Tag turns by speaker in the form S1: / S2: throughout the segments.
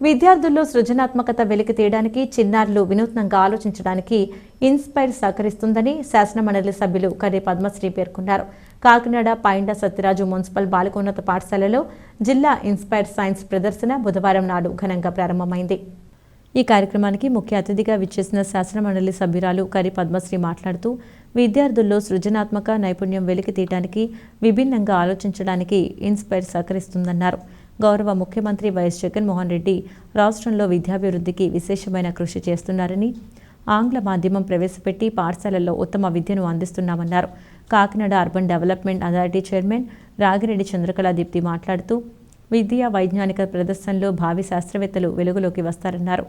S1: విద్యార్థుల్లో సృజనాత్మకత వెలికి తీయడానికి చిన్నారులు వినూత్నంగా ఆలోచించడానికి ఇన్స్పైర్ సహకరిస్తుందని శాసనమండలి సభ్యులు కర్రి పద్మశ్రీ పేర్కొన్నారు. కాకినాడ పాయిండ సత్యరాజు మున్సిపల్ బాలికోన్నత పాఠశాలలో జిల్లా ఇన్స్పైర్ సైన్స్ ప్రదర్శన బుధవారం నాడు ఘనంగా ప్రారంభమైంది. ఈ కార్యక్రమానికి ముఖ్య అతిథిగా విచ్చేసిన శాసనమండలి సభ్యురాలు కరి పద్మశ్రీ మాట్లాడుతూ విద్యార్థుల్లో సృజనాత్మక నైపుణ్యం వెలికి తీయడానికి విభిన్నంగా ఆలోచించడానికి ఇన్స్పైర్ సహకరిస్తుందన్నారు. గౌరవ ముఖ్యమంత్రి వైఎస్ జగన్మోహన్ రెడ్డి రాష్ట్రంలో విద్యాభివృద్ధికి విశేషమైన కృషి చేస్తున్నారని ఆంగ్ల మాధ్యమం ప్రవేశపెట్టి పాఠశాలల్లో ఉత్తమ విద్యను అందిస్తున్నామన్నారు. Kakinada urban development authority chairman Ragireddy Chandrakala Deepti మాట్లాడుతూ విద్యా వైజ్ఞానిక ప్రదర్శనలో భావి శాస్త్రవేత్తలు వెలుగులోకి వస్తారన్నారు.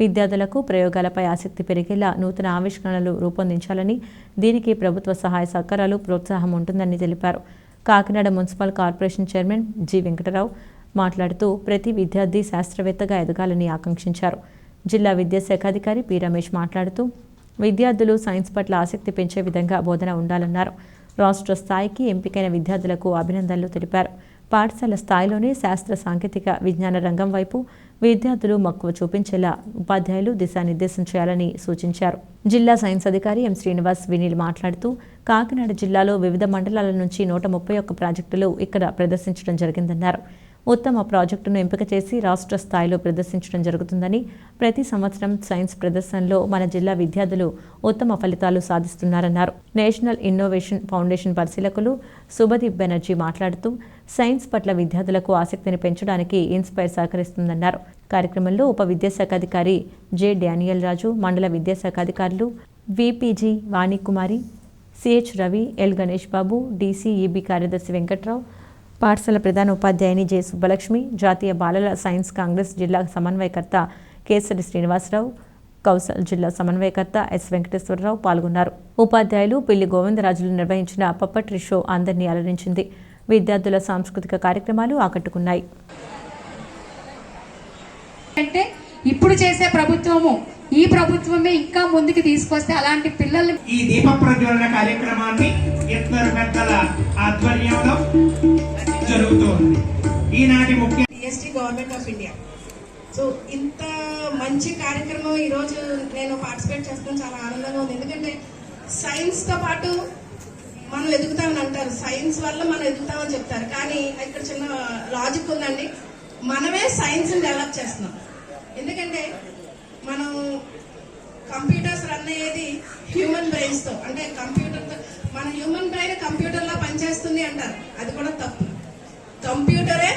S1: విద్యార్థులకు ప్రయోగాలపై ఆసక్తి పెరిగేలా నూతన ఆవిష్కరణలు రూపొందించాలని దీనికి ప్రభుత్వ సహాయ సహకారాలు ప్రోత్సాహం ఉంటుందని తెలిపారు. Kakinada municipal corporation chairman G Venkatarao మాట్లాడుతూ ప్రతి విద్యార్థి శాస్త్రవేత్తగా ఎదగాలని ఆకాంక్షించారు. జిల్లా విద్యాశాఖ అధికారి పి రమేష్ మాట్లాడుతూ విద్యార్థులు సైన్స్ పట్ల ఆసక్తి పెంచే విధంగా బోధన ఉండాలన్నారు. రాష్ట్ర స్థాయికి ఎంపికైన విద్యార్థులకు అభినందనలు తెలిపారు. పాఠశాల స్థాయిలోనే శాస్త్ర సాంకేతిక విజ్ఞాన రంగం వైపు విద్యార్థులు మక్కువ చూపించేలా ఉపాధ్యాయులు దిశానిర్దేశం చేయాలని సూచించారు. జిల్లా సైన్స్ అధికారి ఎం శ్రీనివాస్ వినీల్ మాట్లాడుతూ కాకినాడ జిల్లాలో వివిధ మండలాల నుంచి నూట ముప్పై ఒక్క ప్రాజెక్టులు ఇక్కడ ప్రదర్శించడం జరిగిందన్నారు. ఉత్తమ ప్రాజెక్టును ఎంపిక చేసి రాష్ట్ర స్థాయిలో ప్రదర్శించడం జరుగుతుందని ప్రతి సంవత్సరం సైన్స్ ప్రదర్శనలో మన జిల్లా విద్యార్థులు ఉత్తమ ఫలితాలు సాధిస్తున్నారన్నారు. నేషనల్ ఇన్నోవేషన్ ఫౌండేషన్ పరిశీలకులు శుభదీప్ బెనర్జీ మాట్లాడుతూ సైన్స్ పట్ల విద్యార్థులకు ఆసక్తిని పెంచడానికి ఇన్స్పైర్ సహకరిస్తుందన్నారు. కార్యక్రమంలో ఉప విద్యాశాఖాధికారి జె. డానియల్ రాజు మండల విద్యాశాఖాధికారులు VPG Vanikumari CH Ravi L. Ganesh Babu DCEB కార్యదర్శి వెంకట్రావు పాఠశాల ప్రధాన ఉపాధ్యాయుని జె. సుబ్బలక్ష్మి జాతీయ బాలల సైన్స్ కాంగ్రెస్ జిల్లా సమన్వయకర్త కేసరి శ్రీనివాసరావు కౌసల్ జిల్లా సమన్వయకర్త ఎస్. వెంకటేశ్వరరావు పాల్గొన్నారు. ఉపాధ్యాయులు పిల్లి గోవిందరాజులు నిర్వహించిన పప్పట్రీ షో అందరినీ అలరించింది. విద్యార్థుల సాంస్కృతిక కార్యక్రమాలు ఆకట్టుకున్నాయి.
S2: అంటే ఇప్పుడు చేసే ప్రభుత్వము ఈ ప్రభుత్వమే ఇంకా ముందుకు తీసుకొస్తే అలాంటి పిల్లల్ని
S3: ఈ దీప ప్రజ్వలన కార్యక్రమాన్ని ఇద్దరు పెద్దల ఆధ్వర్యంలో జరుగుతోంది. ఈనాటి ముఖ్య
S4: ST government of India so ఇంత మంచి కార్యక్రమం ఈరోజు నేను పార్టిసిపేట్ చేస్తాను చాలా ఆనందంగా ఉంది. ఎందుకంటే సైన్స్తో పాటు మనం ఎదుగుతామని అంటారు. సైన్స్ వల్ల మనం ఎదుగుతామని చెప్తారు. కానీ ఇక్కడ చిన్న లాజిక్ ఉందండి. మనమే సైన్స్ని డెవలప్ చేస్తున్నాం. ఎందుకంటే మనం కంప్యూటర్స్ రన్ అయ్యేది హ్యూమన్ బ్రెయిన్స్తో అంటే కంప్యూటర్తో మన హ్యూమన్ బ్రెయిన్ కంప్యూటర్లో పనిచేస్తుంది అంటారు. అది కూడా తప్పు. కంప్యూటరే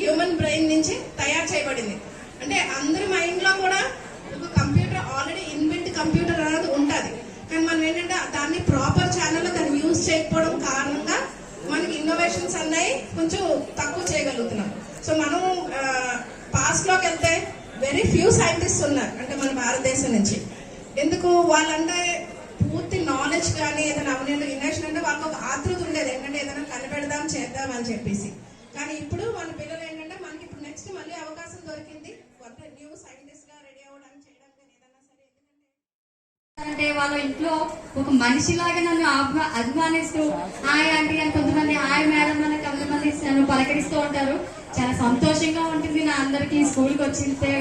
S4: హ్యూమన్ బ్రెయిన్ నుంచి తయారు చేయబడింది. అంటే అందరి మైండ్లో కూడా ఒక కంప్యూటర్ ఆల్రెడీ ఇన్బిల్ట్ కంప్యూటర్ అనేది ఉంటుంది. కానీ మనం ఏంటంటే దాన్ని ప్రాపర్ ఛానల్లో దాన్ని యూజ్ చేయకపోవడం కారణంగా మనకి ఇన్నోవేషన్స్ అన్నాయి కొంచెం తక్కువ చేయగలుగుతున్నాం. సో మనం పాస్ట్లోకి వెళ్తే వెరీ ఫ్యూ సైంటిస్ట్ ఉన్నారు అంటే మన భారతదేశం నుంచి. ఎందుకు? వాళ్ళంటే పూర్తి నాలెడ్జ్ కానీ ఏదైనా అవన్నీ ఇన్నోవేషన్ అంటే వాళ్ళకి ఒక ఆతృత ఉండేది. ఏంటంటే ఏదైనా కనిపెడదాం చేద్దాం అని చెప్పేసి. కానీ ఇప్పుడు మన పిల్లలు ఏంటంటే మనకి ఇప్పుడు నెక్స్ట్ మళ్ళీ అవకాశం దొరికింది. కొత్త న్యూ సైంటిస్ట్గా రెడీ అవ్వడానికి చేయడం కానీ ఏదైనా సరే.
S2: అంటే వాళ్ళ ఇంట్లో ఒక మనిషిలాగా నన్ను అభిమానిస్తూ హాయ్ ఆంటీ అని కొంతమంది హాయ్ మేడం అని కొంతమంది నన్ను పలకరిస్తూ ఉంటారు. చాలా సంతోషంగా ఉంటుంది నా అందరికి ఈ స్కూల్కి వచ్చితే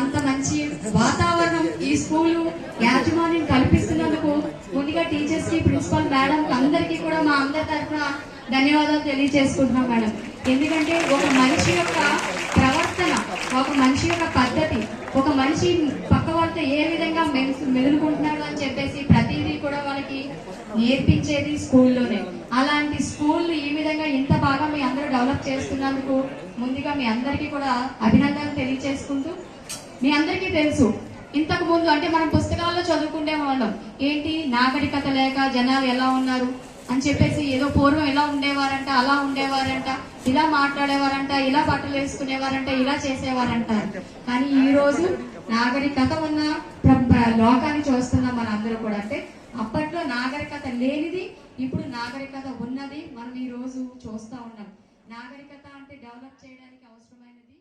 S2: అంత మంచి వాతావరణం ఈ స్కూల్ యాజమాన్యం కల్పిస్తున్నందుకు ముందుగా టీచర్స్కి ప్రిన్సిపల్ మేడం అందరికీ కూడా మా అందరి తరఫున ధన్యవాదాలు తెలియజేసుకుంటున్నాం మేడం. ఎందుకంటే ఒక మనిషి యొక్క ప్రవర్తన ఒక మనిషి యొక్క పద్ధతి ఒక మనిషి పక్క వాళ్ళతో ఏ విధంగా మెలు మెదులుకుంటున్నాడు అని చెప్పేసి ప్రతిదీ కూడా వాళ్ళకి నేర్పించేది స్కూల్లోనే. అలాంటి స్కూల్ ఈ విధంగా ఇంత బాగా మీ అందరూ డెవలప్ చేస్తున్నందుకు ముందుగా మీ అందరికీ కూడా అభినందనలు తెలియజేసుకుంటూ మీ అందరికీ తెలుసు. ఇంతకు ముందు అంటే మనం పుస్తకాల్లో చదువుకునే వాళ్ళం ఏంటి నాగరికత లేక జనాలు ఎలా ఉన్నారు? అని చెప్పేసి ఏదో పూర్వం ఇలా ఉండేవారంట అలా ఉండేవారంట ఇలా మాట్లాడేవారంట ఇలా బట్టలు వేసుకునేవారంట ఇలా చేసేవారంట. కానీ ఈ రోజు నాగరికత ఉన్న లోకాన్ని చూస్తున్నాం మన అందరూ కూడా అంటే అప్పట్లో నాగరికత లేనిది ఇప్పుడు నాగరికత ఉన్నది మనం ఈ రోజు చూస్తా ఉన్నాం. నాగరికత అంటే డెవలప్ చేయడానికి అవసరమైనది